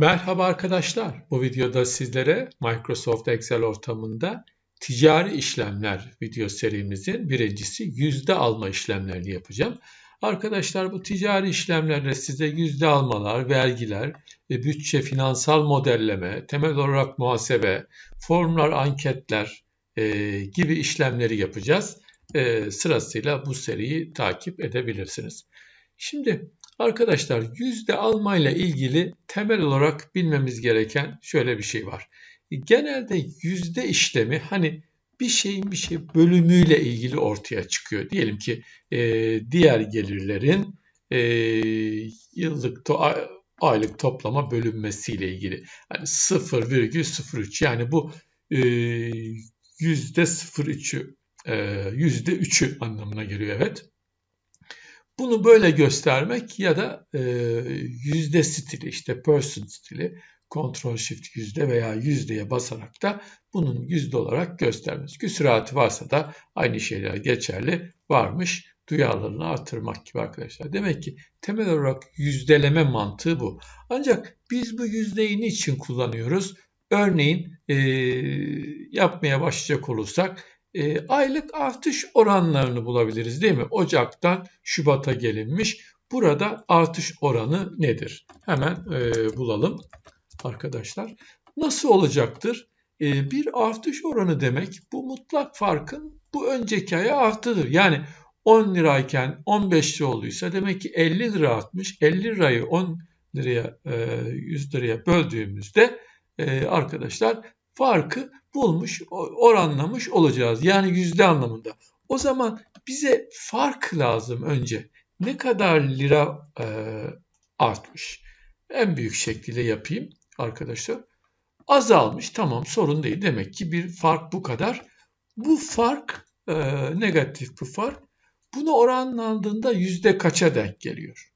Merhaba arkadaşlar. Bu videoda sizlere Microsoft Excel ortamında ticari işlemler video serimizin birincisi yüzde alma işlemlerini yapacağım. Arkadaşlar bu ticari işlemlerle size yüzde almalar, vergiler, bütçe, finansal modelleme, temel olarak muhasebe, formlar, anketler e, gibi işlemleri yapacağız. E, sırasıyla bu seriyi takip edebilirsiniz. Şimdi Arkadaşlar yüzde almayla ilgili temel olarak bilmemiz gereken şöyle bir şey var. Genelde yüzde işlemi hani bir şeyin bir şey bölümüyle ilgili ortaya çıkıyor. Diyelim ki e, diğer gelirlerin e, yıllık to aylık toplama bölünmesiyle ilgili. Hani 0,03 yani bu e, yüzde 0,3'ü yüzde 3'ü anlamına geliyor evet. Bunu böyle göstermek ya da e, yüzde stili işte person stili Ctrl Shift yüzde veya yüzdeye basarak da bunun yüzde olarak göstermesi. Küsuratı varsa da aynı şeyler geçerli varmış. Duyarlılığını artırmak gibi arkadaşlar. Demek ki temel olarak yüzdeleme mantığı bu. Ancak biz bu yüzdeyi niçin kullanıyoruz? Örneğin e, yapmaya başlayacak olursak e, aylık artış oranlarını bulabiliriz değil mi? Ocaktan Şubat'a gelinmiş. Burada artış oranı nedir? Hemen e, bulalım arkadaşlar. Nasıl olacaktır? E, bir artış oranı demek bu mutlak farkın bu önceki aya artıdır. Yani 10 lirayken 15 lira olduysa demek ki 50 lira artmış. 50 lirayı 10 liraya e, 100 liraya böldüğümüzde e, arkadaşlar farkı bulmuş, oranlamış olacağız. Yani yüzde anlamında. O zaman bize fark lazım önce. Ne kadar lira e, artmış? En büyük şekliyle yapayım arkadaşlar. Azalmış tamam sorun değil. Demek ki bir fark bu kadar. Bu fark e, negatif bu fark. Bunu oranlandığında yüzde kaça denk geliyor?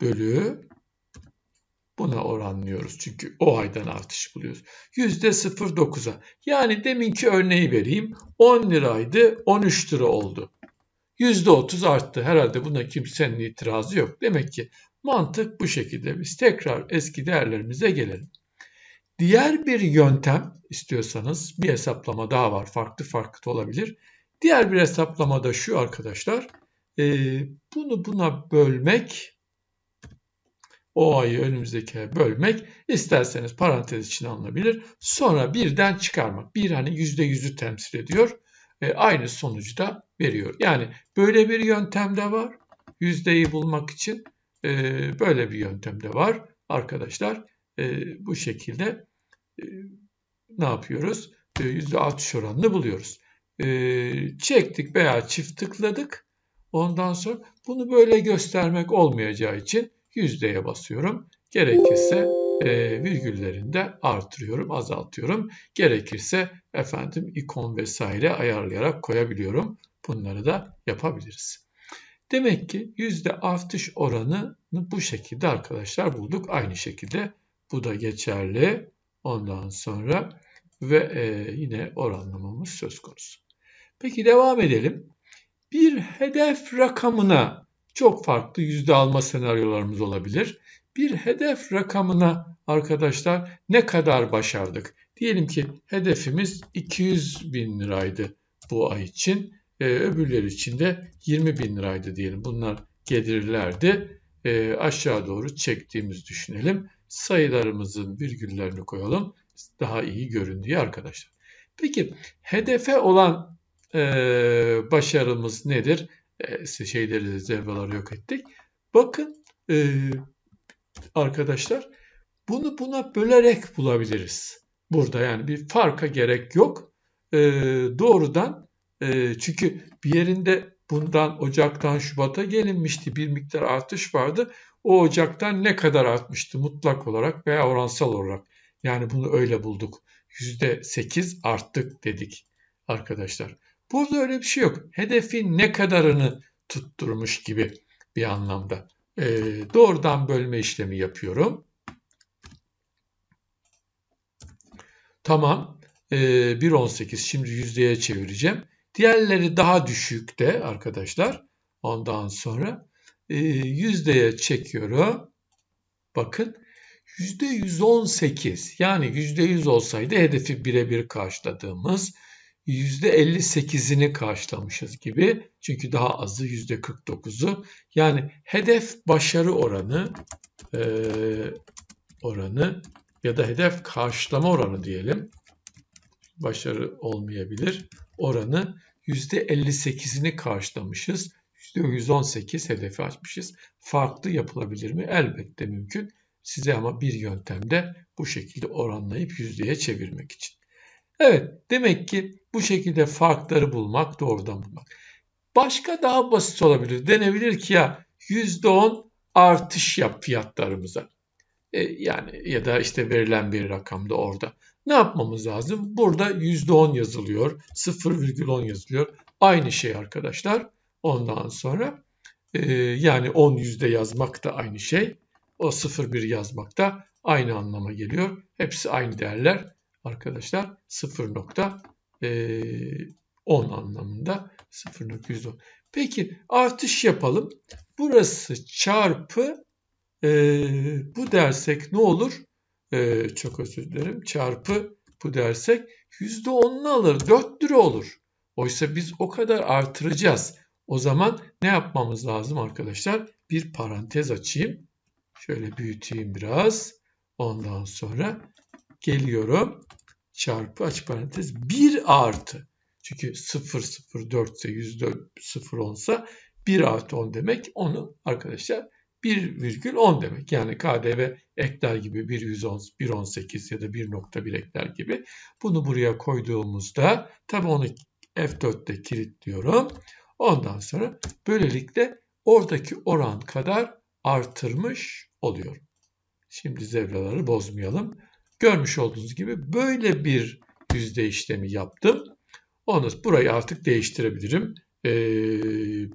Bölü Buna oranlıyoruz çünkü o aydan artış buluyoruz. %0.9'a yani deminki örneği vereyim 10 liraydı 13 lira oldu. %30 arttı herhalde buna kimsenin itirazı yok. Demek ki mantık bu şekilde biz tekrar eski değerlerimize gelelim. Diğer bir yöntem istiyorsanız bir hesaplama daha var farklı farklı olabilir. Diğer bir hesaplama da şu arkadaşlar. Bunu buna bölmek o ayı önümüzdeki bölmek isterseniz parantez içine alınabilir. Sonra birden çıkarmak. Bir hani yüzde yüzü temsil ediyor. E, aynı sonucu da veriyor. Yani böyle bir yöntem de var. Yüzdeyi bulmak için e, böyle bir yöntem de var. Arkadaşlar e, bu şekilde e, ne yapıyoruz? E, yüzde 60 oranını buluyoruz. E, çektik veya çift tıkladık. Ondan sonra bunu böyle göstermek olmayacağı için yüzdeye basıyorum. Gerekirse e, virgüllerinde artırıyorum, azaltıyorum. Gerekirse efendim ikon vesaire ayarlayarak koyabiliyorum. Bunları da yapabiliriz. Demek ki yüzde artış oranını bu şekilde arkadaşlar bulduk. Aynı şekilde bu da geçerli. Ondan sonra ve e, yine oranlamamız söz konusu. Peki devam edelim. Bir hedef rakamına çok farklı yüzde alma senaryolarımız olabilir. Bir hedef rakamına arkadaşlar ne kadar başardık? Diyelim ki hedefimiz 200 bin liraydı bu ay için. Ee, öbürleri için de 20 bin liraydı diyelim. Bunlar gelirlerdi. Ee, aşağı doğru çektiğimiz düşünelim. Sayılarımızın virgüllerini koyalım. Daha iyi görün diye arkadaşlar. Peki hedefe olan e, başarımız nedir? E, şeyleri, zerreleri yok ettik. Bakın e, arkadaşlar bunu buna bölerek bulabiliriz. Burada yani bir farka gerek yok. E, doğrudan e, çünkü bir yerinde bundan Ocak'tan Şubat'a gelinmişti. Bir miktar artış vardı. O Ocak'tan ne kadar artmıştı mutlak olarak veya oransal olarak. Yani bunu öyle bulduk. %8 arttık dedik arkadaşlar. Burada öyle bir şey yok. Hedefin ne kadarını tutturmuş gibi bir anlamda. E, doğrudan bölme işlemi yapıyorum. Tamam. E, 1.18 şimdi yüzdeye çevireceğim. Diğerleri daha düşükte arkadaşlar. Ondan sonra e, yüzdeye çekiyorum. bakın %118 yani %100 olsaydı hedefi birebir karşıladığımız %58'ini karşılamışız gibi. Çünkü daha azı %49'u. Yani hedef başarı oranı e, oranı ya da hedef karşılama oranı diyelim. Başarı olmayabilir. Oranı %58'ini karşılamışız. %118 hedefi açmışız. Farklı yapılabilir mi? Elbette mümkün. Size ama bir yöntemde bu şekilde oranlayıp yüzdeye çevirmek için. Evet, demek ki bu şekilde farkları bulmak, doğrudan bulmak. Başka daha basit olabilir. Denebilir ki ya %10 artış yap fiyatlarımıza. E, yani ya da işte verilen bir rakamda orada. Ne yapmamız lazım? Burada %10 yazılıyor, 0,10 yazılıyor. Aynı şey arkadaşlar. Ondan sonra e, yani 10 yüzde yazmak da aynı şey. O 0,1 yazmak da aynı anlama geliyor. Hepsi aynı değerler arkadaşlar 0.10 anlamında 0.110. Peki artış yapalım. Burası çarpı e, bu dersek ne olur? E, çok özür dilerim. Çarpı bu dersek %10'unu alır. 4 lira olur. Oysa biz o kadar artıracağız. O zaman ne yapmamız lazım arkadaşlar? Bir parantez açayım. Şöyle büyüteyim biraz. Ondan sonra geliyorum. Çarpı aç parantez 1 artı. Çünkü 0 0 4 ise yüzde 0 olsa 1 artı 10 demek. Onu arkadaşlar 1,10 demek. Yani KDV ekler gibi 1,10, 1,18 ya da 1,1 ekler gibi. Bunu buraya koyduğumuzda tabi onu F4'te kilitliyorum. Ondan sonra böylelikle oradaki oran kadar artırmış oluyor. Şimdi zevraları bozmayalım. Görmüş olduğunuz gibi böyle bir yüzde işlemi yaptım. Onu burayı artık değiştirebilirim. Ee,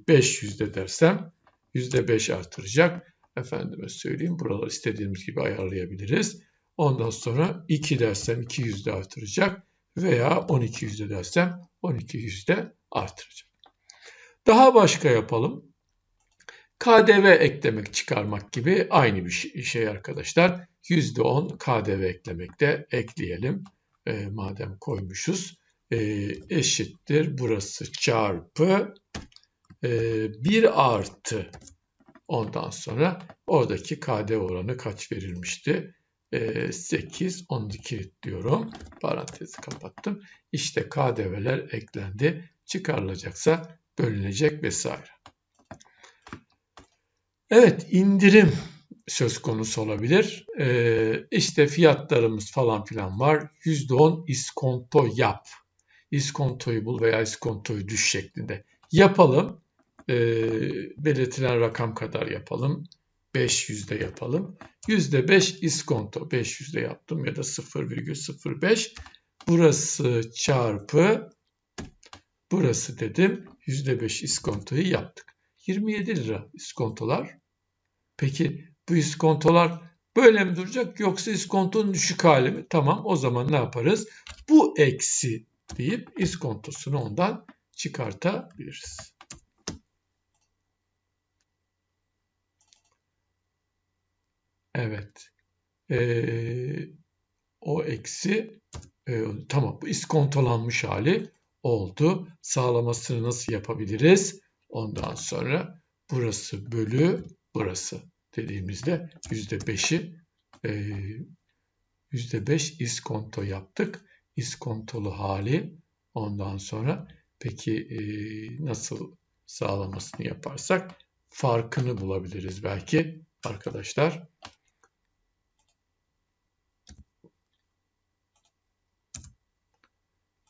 5 yüzde dersem yüzde 5 artıracak. Efendime söyleyeyim buraları istediğimiz gibi ayarlayabiliriz. Ondan sonra 2 dersem 2 yüzde artıracak veya 12 yüzde dersem 12 yüzde artıracak. Daha başka yapalım. KDV eklemek çıkarmak gibi aynı bir şey arkadaşlar. %10 KDV eklemek de ekleyelim. E, madem koymuşuz. E, eşittir burası çarpı e, 1 artı ondan sonra oradaki KDV oranı kaç verilmişti? E, 8 onu kilitliyorum. Parantezi kapattım. İşte KDV'ler eklendi. Çıkarılacaksa bölünecek vesaire. Evet indirim söz konusu olabilir. Ee, işte fiyatlarımız falan filan var. %10 iskonto yap. İskontoyu bul veya iskontoyu düş şeklinde yapalım. Ee, belirtilen rakam kadar yapalım. 500'de yapalım. %5 iskonto 500'de yaptım ya da 0,05 burası çarpı burası dedim %5 iskontoyu yaptık. 27 lira iskontolar. Peki bu iskontolar böyle mi duracak yoksa iskontonun düşük hali mi? Tamam o zaman ne yaparız? Bu eksi deyip iskontosunu ondan çıkartabiliriz. Evet. Ee, o eksi e, tamam bu iskontolanmış hali oldu. Sağlamasını nasıl yapabiliriz? Ondan sonra burası bölü burası dediğimizde %5'i %5 iskonto yaptık. İskontolu hali ondan sonra peki e, nasıl sağlamasını yaparsak farkını bulabiliriz belki arkadaşlar.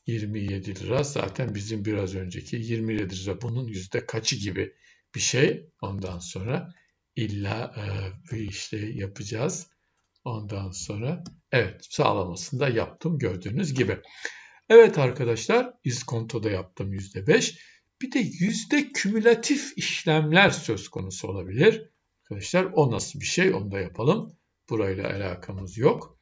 27 lira zaten bizim biraz önceki 27 lira bunun yüzde kaçı gibi bir şey. Ondan sonra illa e, işte yapacağız. Ondan sonra evet sağlamasını da yaptım gördüğünüz gibi. Evet arkadaşlar iskontoda yaptım yüzde beş. Bir de yüzde kümülatif işlemler söz konusu olabilir. Arkadaşlar o nasıl bir şey onu da yapalım. Burayla alakamız yok.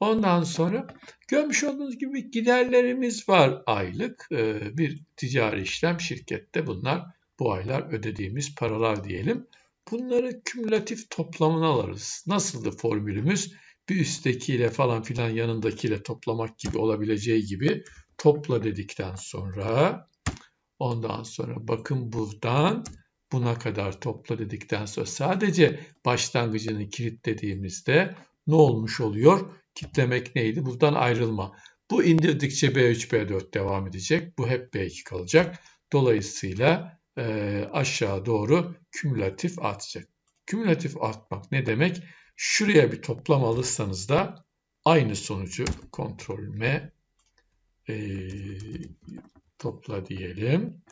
Ondan sonra görmüş olduğunuz gibi giderlerimiz var aylık. Ee, bir ticari işlem şirkette bunlar bu aylar ödediğimiz paralar diyelim. Bunları kümülatif toplamını alırız. Nasıldı formülümüz? Bir üsttekiyle falan filan yanındakiyle toplamak gibi olabileceği gibi topla dedikten sonra ondan sonra bakın buradan buna kadar topla dedikten sonra sadece başlangıcını kilitlediğimizde ne olmuş oluyor? Kitlemek neydi? Buradan ayrılma. Bu indirdikçe B3, B4 devam edecek. Bu hep B2 kalacak. Dolayısıyla e, aşağı doğru kümülatif artacak. Kümülatif artmak ne demek? Şuraya bir toplam alırsanız da aynı sonucu kontrol M e, topla diyelim.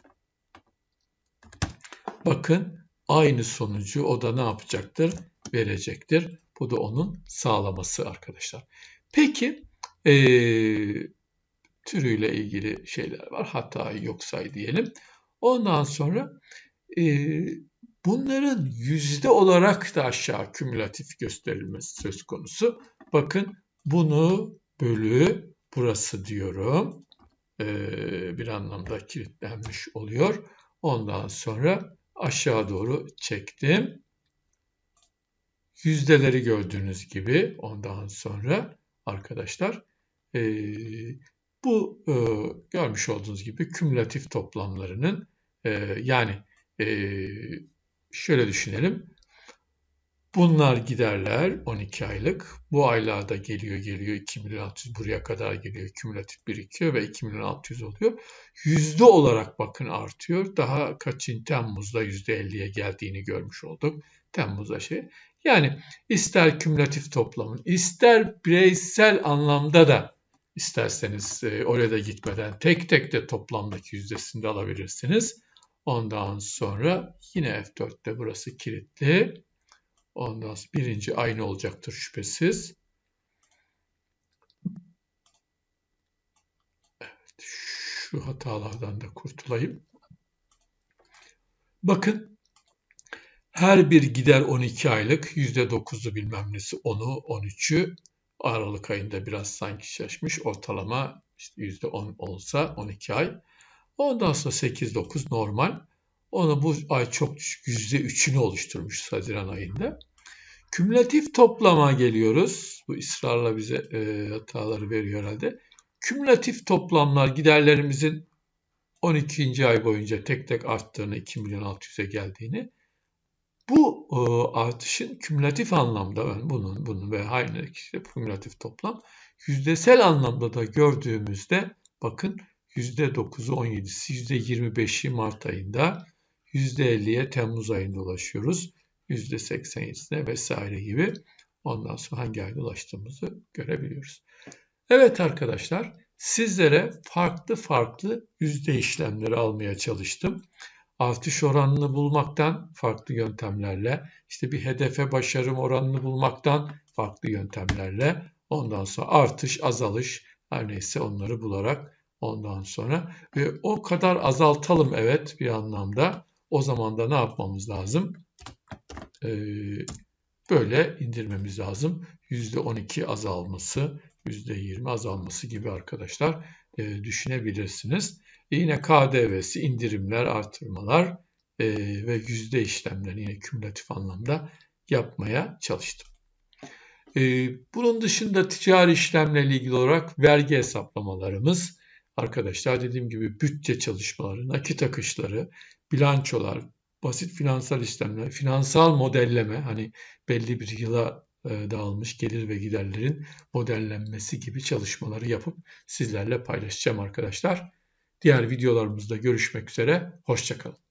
Bakın aynı sonucu o da ne yapacaktır? Verecektir. Bu da onun sağlaması arkadaşlar. Peki e, türüyle ilgili şeyler var. Hata yok say diyelim. Ondan sonra e, bunların yüzde olarak da aşağı kümülatif gösterilmesi söz konusu. Bakın bunu bölü burası diyorum. E, bir anlamda kilitlenmiş oluyor. Ondan sonra aşağı doğru çektim. Yüzdeleri gördüğünüz gibi ondan sonra arkadaşlar e, bu e, görmüş olduğunuz gibi kümülatif toplamlarının e, yani e, şöyle düşünelim. Bunlar giderler 12 aylık. Bu aylarda geliyor geliyor 2 milyon 600 buraya kadar geliyor. Kümülatif birikiyor ve 2 milyon 600 oluyor. Yüzde olarak bakın artıyor. Daha kaçın Temmuz'da %50'ye geldiğini görmüş olduk. Temmuz'da şey. Yani ister kümülatif toplamın ister bireysel anlamda da isterseniz e, oraya da gitmeden tek tek de toplamdaki yüzdesini de alabilirsiniz. Ondan sonra yine F4'te burası kilitli. Ondan sonra birinci aynı olacaktır şüphesiz. Evet, şu hatalardan da kurtulayım. Bakın her bir gider 12 aylık %9'u bilmem nesi 10'u 13'ü Aralık ayında biraz sanki şaşmış ortalama işte %10 olsa 12 ay. Ondan sonra 8-9 normal. Onu bu ay çok düşük %3'ünü oluşturmuş Haziran ayında. Kümülatif toplama geliyoruz. Bu ısrarla bize e, hataları veriyor herhalde. Kümülatif toplamlar giderlerimizin 12. ay boyunca tek tek arttığını, 2 milyon 600'e geldiğini. Bu e, artışın kümülatif anlamda yani bunun bunun ve aynı işte kümülatif toplam yüzdesel anlamda da gördüğümüzde bakın %9'u 17'si %25'i Mart ayında %50'ye Temmuz ayında ulaşıyoruz. %87'sine vesaire gibi ondan sonra hangi ayda ulaştığımızı görebiliyoruz. Evet arkadaşlar sizlere farklı farklı yüzde işlemleri almaya çalıştım. Artış oranını bulmaktan farklı yöntemlerle, işte bir hedefe başarım oranını bulmaktan farklı yöntemlerle, ondan sonra artış, azalış, her neyse onları bularak ondan sonra ve o kadar azaltalım evet bir anlamda. O zaman da ne yapmamız lazım? Ee, böyle indirmemiz lazım. %12 azalması, %20 azalması gibi arkadaşlar e, düşünebilirsiniz. E yine KDV'si, indirimler, artırmalar e, ve yüzde işlemlerini yine kümülatif anlamda yapmaya çalıştım. Bunun dışında ticari işlemlerle ilgili olarak vergi hesaplamalarımız, arkadaşlar dediğim gibi bütçe çalışmaları, nakit akışları, bilançolar, basit finansal işlemler, finansal modelleme, hani belli bir yıla e, dağılmış gelir ve giderlerin modellenmesi gibi çalışmaları yapıp sizlerle paylaşacağım arkadaşlar. Diğer videolarımızda görüşmek üzere. Hoşçakalın.